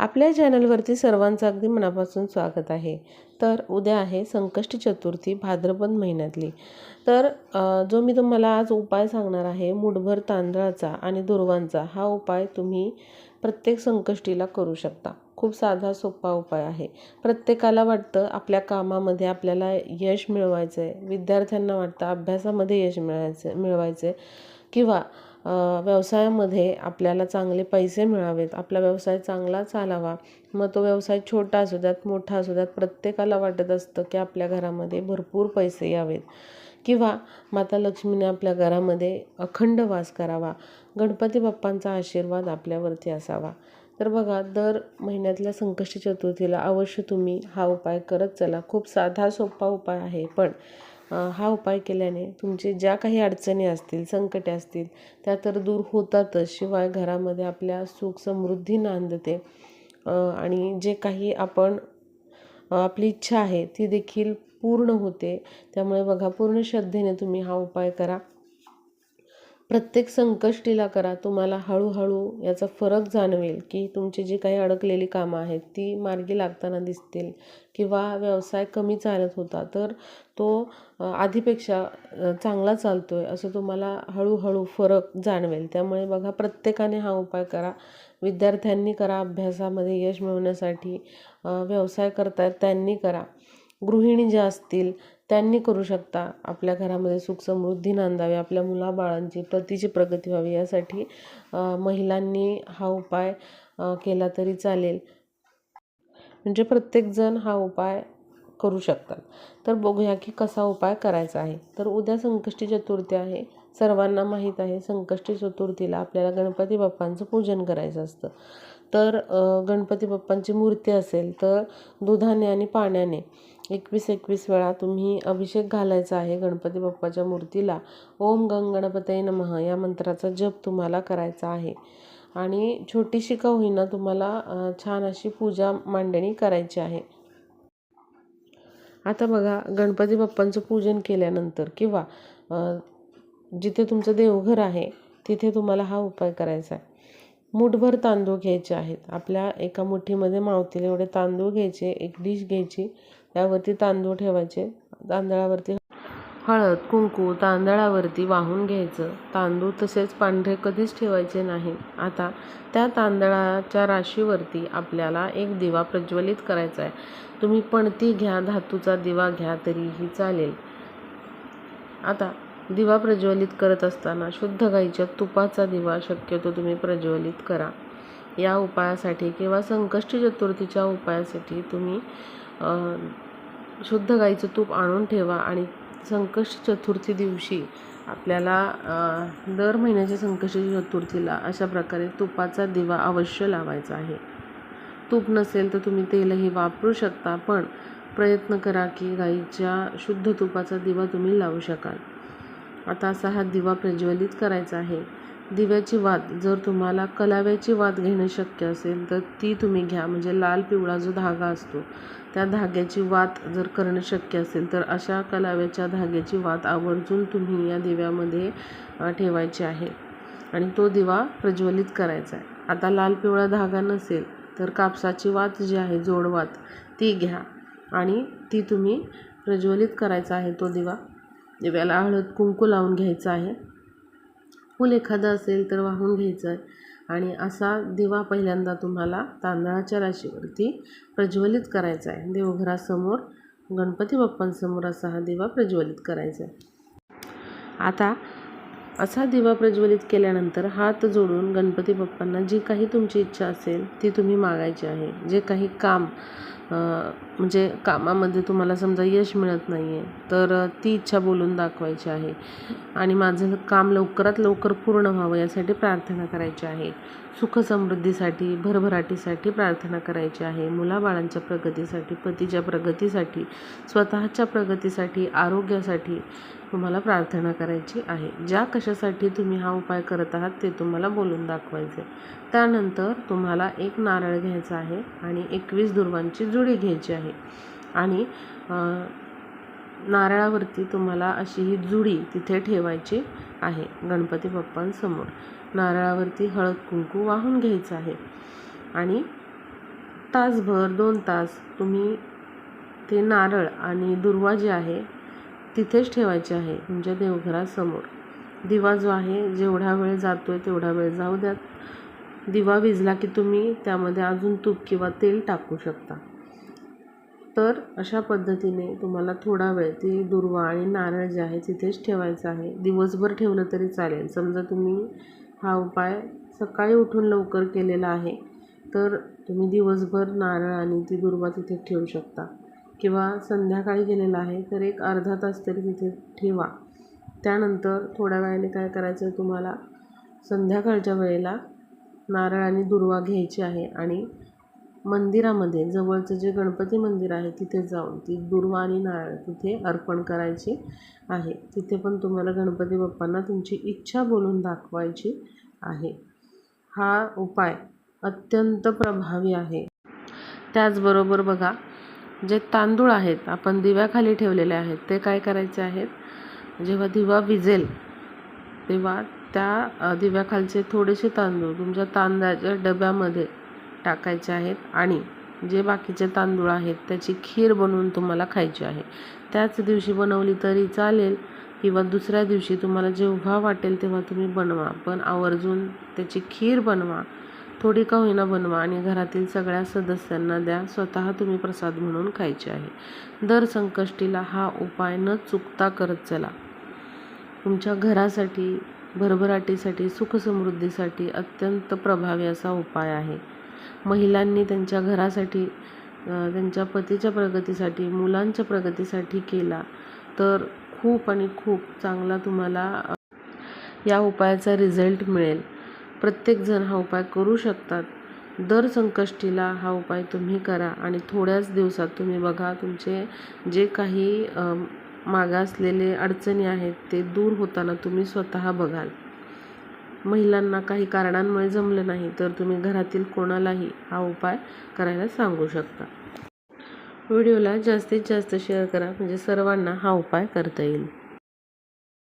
आपल्या चॅनलवरती सर्वांचं अगदी मनापासून स्वागत आहे. तर उद्या आहे संकष्टी चतुर्थी भाद्रपद महिन्यातली. तर जो मी तुम्हाला आज उपाय सांगणार आहे मुठभर तांदळाचा आणि दुर्वांचा हा उपाय तुम्ही प्रत्येक संकष्टीला करू शकता. खूप साधा सोपा उपाय आहे. प्रत्येकाला वाटतं आपल्या कामामध्ये आपल्याला यश मिळवायचं आहे विद्यार्थ्यांना वाटतं अभ्यासामध्ये यश मिळायचं मिळवायचं आहे किंवा व्यवसायामध्ये आपल्याला चांगले पैसे मिळावेत आपला व्यवसाय चांगला चालावा. मग तो व्यवसाय छोटा असू द्यात मोठा असू द्यात प्रत्येकाला वाटत असतं की आपल्या घरामध्ये भरपूर पैसे यावेत. किंवा माता लक्ष्मीने आपल्या घरामध्ये अखंड वास करावा. गणपती बाप्पांचा आशीर्वाद आपल्यावरती असावा. तर बघा दर महिन्यातल्या संकष्टी चतुर्थीला अवश्य तुम्ही हा उपाय करत चला. खूप साधा सोपा उपाय आहे पण हा उपाय केल्याने तुमचे ज्या काही अडचणी असतील संकटे असतील त्या तर दूर होतातच. शिवाय घरामध्ये आपल्या सुख समृद्धी नांदते. आणि जे काही आपण आपली इच्छा आहे ती देखील पूर्ण होते. त्यामुळे बघा पूर्ण श्रद्धेने तुम्ही हा उपाय करा. प्रत्येक संकष्टीला करा. तुम्हाला हळूहळू याचा फरक जाणवेल की तुमची जी काही अडकलेली कामं आहेत ती मार्गी लागताना दिसतील किंवा व्यवसाय कमी चालत होता तर तो आधीपेक्षा चांगला चालतो आहे असं तुम्हाला हळूहळू फरक जाणवेल. त्यामुळे बघा प्रत्येकाने हा उपाय करा. विद्यार्थ्यांनी करा अभ्यासामध्ये यश मिळवण्यासाठी व्यवसाय करतायत त्यांनी करा. गृहिणी ज्या असतील त्यांनी करू शकता. आपल्या घरामध्ये सुख समृद्धी नांदावी आपल्या मुलाबाळांची पतीची प्रगती व्हावी यासाठी महिलांनी हा उपाय केला तरी चालेल. म्हणजे प्रत्येकजण हा उपाय करू शकतात. तर बघूया की कसा उपाय करायचा आहे. तर उद्या संकष्टी चतुर्थी आहे. सर्वांना माहीत आहे संकष्टी चतुर्थीला आपल्याला गणपती बाप्पांचं पूजन करायचं असतं. तर गणपती बाप्पांची मूर्ती असेल तर दुधाने आणि पाण्याने एकवीस एकवीस वेळा तुम्ही अभिषेक घालायचा आहे गणपती बाप्पाच्या मूर्तीला. ओम गंग गणपतये नमः या मंत्राचा जप तुम्हाला करायचा आहे. आणि छोटीशी का होईना तुम्हाला छान अशी पूजा मांडणी करायची आहे. आता बघा गणपती बाप्पांचं पूजन केल्यानंतर किंवा जिथे तुमचं देवघर आहे तिथे तुम्हाला हा उपाय करायचा आहे. मूठभर तांदूळ घ्यायचे आहेत. आपल्या एका मुठीमध्ये मावतील एवढे तांदूळ घ्यायचे एक डिश घ्यायची. त्यावरती तांदूळ ठेवायचे. तांदळावरती हळद कुंकू तांदळावरती वाहून घ्यायचं. तांदूळ तसेच पांढरे कधीच ठेवायचे नाही. आता त्या तांदळाच्या राशीवरती आपल्याला एक दिवा प्रज्वलित करायचा आहे. तुम्ही पणती घ्या. धातूचा दिवा घ्या तरीही चालेल. आता दिवा प्रज्वलित करत असताना शुद्ध गाईच्या तुपाचा दिवा शक्यतो तुम्ही प्रज्वलित करा. या उपायासाठी किंवा संकष्टी चतुर्थीच्या उपायासाठी तुम्ही शुद्ध गाईचं तूप आणून ठेवा आणि संकष्ट चतुर्थी दिवशी आपल्याला दर महिन्याच्या संकष्ट चतुर्थीला अशा प्रकारे तुपाचा दिवा अवश्य लावायचा आहे. तूप नसेल तर तुम्ही तेलही वापरू शकता पण प्रयत्न करा की गाईच्या शुद्ध तुपाचा दिवा तुम्ही लावू शकाल. आता असा हा दिवा प्रज्वलित करायचा आहे. दिव्याची वात जर तुम्हाला कलाव्याची वात घेणं शक्य असेल तर ती तुम्ही घ्या. म्हणजे लाल पिवळा जो धागा असतो त्या धाग्याची वात जर करणं शक्य असेल तर अशा कलाव्याच्या धाग्याची वात आवर्जून तुम्ही या दिव्यामध्ये ठेवायची आहे. आणि तो दिवा प्रज्वलित करायचा आहे. आता लाल पिवळा धागा नसेल तर कापसाची वात जी आहे जोडवात ती घ्या. आणि ती तुम्ही प्रज्वलित करायचा आहे तो दिवा. दिव्याला हळद कुंकू लावून घ्यायचं आहे. फूल एखादं असेल तर वाहून घ्यायचं आहे. आणि असा दिवा पहिल्यांदा तुम्हाला तांदळाच्या राशीवरती प्रज्वलित करायचा आहे. देवघरासमोर गणपती बाप्पांसमोर असा हा दिवा प्रज्वलित करायचा आहे. आता असा दिवा प्रज्वलित केल्यानंतर हात जोडून गणपती बाप्पांना जी काही तुमची इच्छा असेल ती तुम्ही मागायची आहे. जे काही काम म्हणजे कामामध्ये तुम्हाला समजा यश मिळत नाही आहे तर ती इच्छा बोलून दाखवायची आहे. आणि माझं काम लवकरात लवकर पूर्ण व्हावं यासाठी प्रार्थना करायची आहे. सुख समृद्धीसाठी भरभराटीसाठी प्रार्थना करायची आहे. मुलाबाळांच्या प्रगतीसाठी पतीच्या प्रगतीसाठी स्वतःच्या प्रगतीसाठी आरोग्यासाठी तुम्हाला प्रार्थना करायची आहे. ज्या कशासाठी तुम्ही हा उपाय करत आहात ते तुम्हाला बोलून दाखवायचे त्यानंतर तुम्हाला एक नारळ घ्यायचा आहे आणि एकवीस दुर्वांची जुडी घ्यायची आहे. आणि नारळावरती तुम्हाला अशी ही जुडी तिथे ठेवायची आहे गणपती बाप्पांसमोर. नारळावरती हळद कुंकू वाहून घ्यायचं आहे. आणि तासभर दोन तास तुम्ही ते नारळ आणि दुर्वा जे आहे तिथेच ठेवायचे आहे तुमच्या देवघरासमोर. दिवा जो आहे जेवढा वेळ जातो आहे तेवढा वेळ जाऊ द्यात दिवा विजला की तुम्ही त्यामध्ये अजून तूप किंवा तेल टाकू शकता. तर अशा पद्धतीने तुम्हाला थोडा वेळ ती दुर्वा आणि नारळ जे आहे तिथेच ठेवायचं आहे. दिवसभर ठेवलं तरी चालेल. समजा तुम्ही हा उपाय सकाळी उठून लवकर केलेला आहे तर तुम्ही दिवसभर नारळ आणि ती दुर्वा तिथे ठेवू शकता. किंवा संध्याकाळी केलेला आहे तर एक अर्धा तास तरी तिथे ठेवा. त्यानंतर थोड्या वेळाने काय करायचं तुम्हाला संध्याकाळच्या वेळेला नारळ आणि दुर्वा घ्यायची आहे आणि मंदिरामध्ये जवळचं जे गणपती मंदिर आहे तिथे जाऊन ती दुर्वा आणि नारळ तिथे अर्पण करायची आहे. तिथे पण तुम्हाला गणपती बाप्पांना तुमची इच्छा बोलून दाखवायची आहे. हा उपाय अत्यंत प्रभावी आहे. त्याचबरोबर बघा जे तांदूळ आहेत आपण दिव्याखाली ठेवलेले आहेत ते काय करायचे आहेत? जेव्हा दिवा विजेल तेव्हा त्या दिव्याखालचे थोडेसे तांदूळ तुमच्या तांदळाच्या डब्यामध्ये टाकायचे आहेत आणि जे बाकीचे तांदूळ आहेत त्याची खीर बनवून तुम्हाला खायची आहे. त्याच दिवशी बनवली तरी चालेल किंवा दुसऱ्या दिवशी तुम्हाला जेव्हा वाटेल तेव्हा तुम्ही बनवा. पण आवर्जून त्याची खीर बनवा. थोडी का होईना बनवा आणि घरातील सगळ्या सदस्यांना द्या. स्वतः तुम्ही प्रसाद म्हणून खायचे आहे. दर संकष्टीला हा उपाय न चुकता करत चला. तुमच्या घरासाठी भरभराटीसाठी सुखसमृद्धीसाठी अत्यंत प्रभावी असा उपाय आहे. महिलांनी त्यांच्या घरासाठी त्यांच्या पतीच्या प्रगतीसाठी मुलांच्या प्रगतीसाठी केला. तर खूप आणि खूप चांगला तुम्हाला या उपायाचा रिझल्ट मिळेल. प्रत्येकजण हा उपाय करू शकतात. दर संकष्टीला हा उपाय तुम्ही करा आणि थोड्याच दिवसात तुम्ही बघा तुमचे जे काही मागासलेले अडचणी आहेत ते दूर होताना तुम्ही स्वतः बघाल. महिलांना काही कारणांमुळे जमलं नाही तर तुम्ही घरातील कोणालाही हा उपाय करायला सांगू शकता. व्हिडिओला जास्तीत जास्त शेअर करा म्हणजे सर्वांना हा उपाय करता येईल.